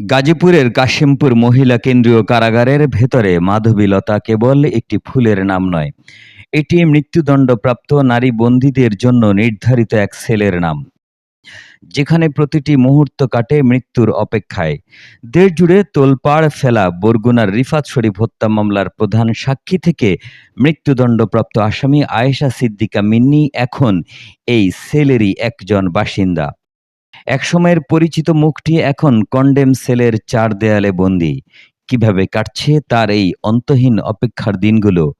গাজীপুরের কাশিমপুর মহিলা কেন্দ্রীয় কারাগারের ভেতরে মাধবীলতা কেবল একটি ফুলের নাম নয়। এটি মৃত্যুদণ্ডপ্রাপ্ত নারী বন্দীদের জন্য নির্ধারিত এক সেলের নাম। যেখানে প্রতিটি মুহূর্ত কাটে মৃত্যুর অপেক্ষায়। দেশ জুড়ে তোলপাড় ফেলা বরগুনার রিফাত শরীফ হত্যা মামলার প্রধান সাক্ষী থেকে মৃত্যুদণ্ডপ্রাপ্ত আসামি আয়েশা সিদ্দিকা মিন্নি এখন এই সেলেরই একজন বাসিন্দা। একসময়ের পরিচিত মুখটি এখন কন্ডেম সেলের চার দেয়ালে বন্দি। কীভাবে কাটছে তার এই অন্তহীন অপেক্ষার দিনগুলো?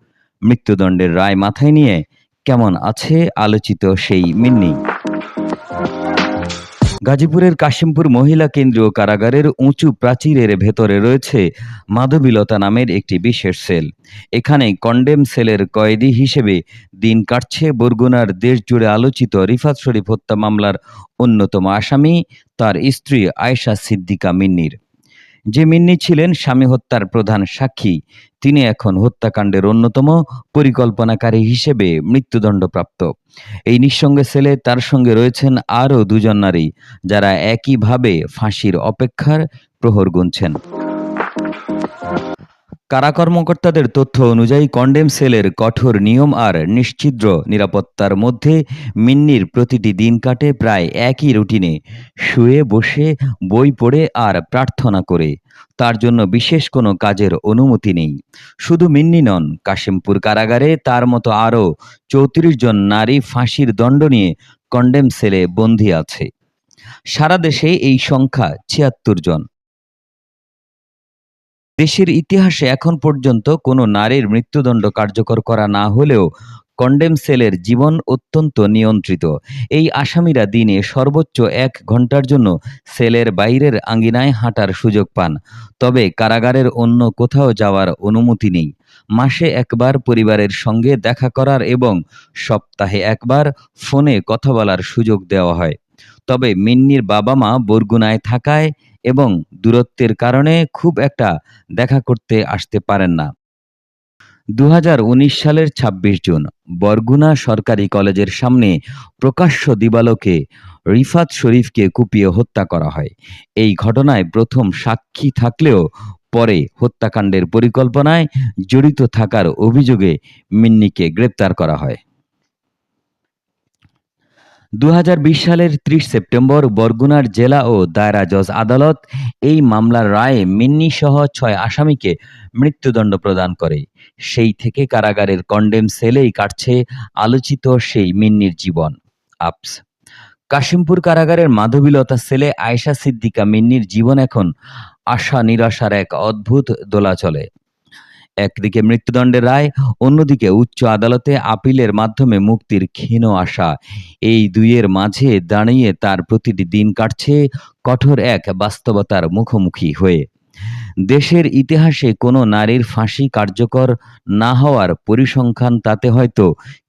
মৃত্যুদণ্ডের রায় মাথায় নিয়ে কেমন আছে আলোচিত সেই মিন্নি? গাজীপুরের কাশিমপুর মহিলা কেন্দ্রীয় কারাগারের উঁচু প্রাচীরের ভেতরে রয়েছে মাধবীলতা নামের একটি বিশেষ সেল। এখানে কন্ডেম সেলের কয়েদি হিসেবে দিন কাটছে বরগুনার দেশ জুড়ে আলোচিত রিফাত শরীফ হত্যা মামলার অন্যতম আসামি, তার স্ত্রী আয়েশা সিদ্দিকা মিন্নির। যে মিন্নি ছিলেন স্বামী হত্যার প্রধান সাক্ষী, তিনি এখন হত্যাকাণ্ডের অন্যতম পরিকল্পনাকারী হিসেবে মৃত্যুদণ্ডপ্রাপ্ত। এই নিঃসঙ্গে ছেলে তার সঙ্গে রয়েছেন আরও দুজন নারী, যারা একইভাবে ফাঁসির অপেক্ষার প্রহর গুনছেন। কারা কর্মকর্তাদের তথ্য অনুযায়ী কন্ডেম সেলের কঠোর নিয়ম আর নিশ্চিদ্র নিরাপত্তার মধ্যে মিন্নির প্রতিটি দিন কাটে প্রায় একই রুটিনে। শুয়ে বসে, বই পড়ে আর প্রার্থনা করে। তার জন্য বিশেষ কোনো কাজের অনুমতি নেই। শুধু মিন্নি নন, কাশিমপুর কারাগারে তার মতো আরও চৌত্রিশ জন নারী ফাঁসির দণ্ড নিয়ে কন্ডেম সেলে বন্দী আছে। সারা দেশে এই সংখ্যা ছিয়াত্তর জন। দেশের ইতিহাসে এখন পর্যন্ত কোনো নারীর মৃত্যুদণ্ড কার্যকর করা না হলেও কন্ডেম সেলের জীবন অত্যন্ত নিয়ন্ত্রিত। এই আসামিরা দিনে সর্বোচ্চ এক ঘণ্টার জন্য সেলের বাইরের আঙ্গিনায় হাঁটার সুযোগ পান। তবে কারাগারের অন্য কোথাও যাওয়ার অনুমতি নেই। মাসে একবার পরিবারের সঙ্গে দেখা করার এবং সপ্তাহে একবার ফোনে কথা বলার সুযোগ দেওয়া হয়। তবে মিন্নির বাবা মা বরগুনায় থাকায় এবং দূরত্বের কারণে খুব একটা দেখা করতে আসতে পারেন না। দু হাজার উনিশ সালের ২৬ জুন, বরগুনা সরকারি কলেজের সামনে প্রকাশ্য দিবালোকে রিফাত শরীফকে কুপিয়ে হত্যা করা হয়। এই ঘটনায় প্রথম সাক্ষী থাকলেও পরে হত্যাকাণ্ডের পরিকল্পনায় জড়িত থাকার অভিযোগে মিন্নিকে গ্রেপ্তার করা হয়। দু হাজার বিশ সালের ত্রিশ সেপ্টেম্বর বরগুনার জেলা ও দায়রা জজ আদালত এই মামলার রায়ে মিন্নি সহ ছয় আসামিকে মৃত্যুদণ্ড প্রদান করে। সেই থেকে কারাগারের কন্ডেম সেলেই কাটছে আলোচিত সেই মিন্নির জীবন। আপস কাশিমপুর কারাগারের মাধবীলতা সেলে আয়েশা সিদ্দিকা মিন্নির জীবন এখন আশা নিরাশার এক অদ্ভুত দোলাচলে। একদিকে মৃত্যুদণ্ডের রায়, অন্যদিকে উচ্চ আদালতে আপিলের মাধ্যমে মুক্তির ক্ষীণ আশা। এই দুইয়ের মাঝে দাঁড়িয়ে তার প্রতিটি দিন কাটছে কঠোর এক বাস্তবতার মুখোমুখি হয়ে। দেশের ইতিহাসে কোনো নারীর ফাঁসি কার্যকর না হওয়ার পরিসংখ্যান তাতে হয়তো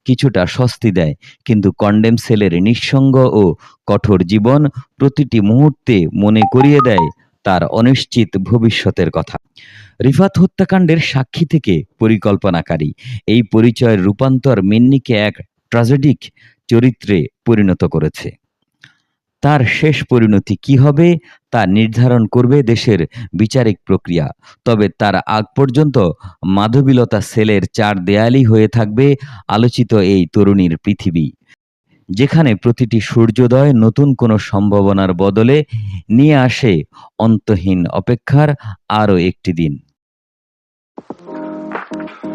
কিছুটা স্বস্তি দেয়, কিন্তু কন্ডেম সেলের নিঃসঙ্গ ও কঠোর জীবন প্রতিটি মুহূর্তে মনে করিয়ে দেয় তার অনিশ্চিত ভবিষ্যতের কথা। রিফাত হত্যাকাণ্ডের সাক্ষী থেকে পরিকল্পনাকারী। এই পরিচয়ের রূপান্তর মিন্নিকে এক ট্রাজেডিক চরিত্রে পরিণত করেছে। তার শেষ পরিণতি কি হবে, তা নির্ধারণ করবে দেশের বিচারিক প্রক্রিয়া। তবে তার আগ পর্যন্ত মাধবীলতা সেলের চার দেয়ালই হয়ে থাকবে আলোচিত এই তরুণীর পৃথিবী। যেখানে প্রতিটি সূর্যোদয় নতুন কোনো সম্ভাবনার বদলে নিয়ে আসে অন্তহীন অপেক্ষার আরও একটি দিন। Thank you.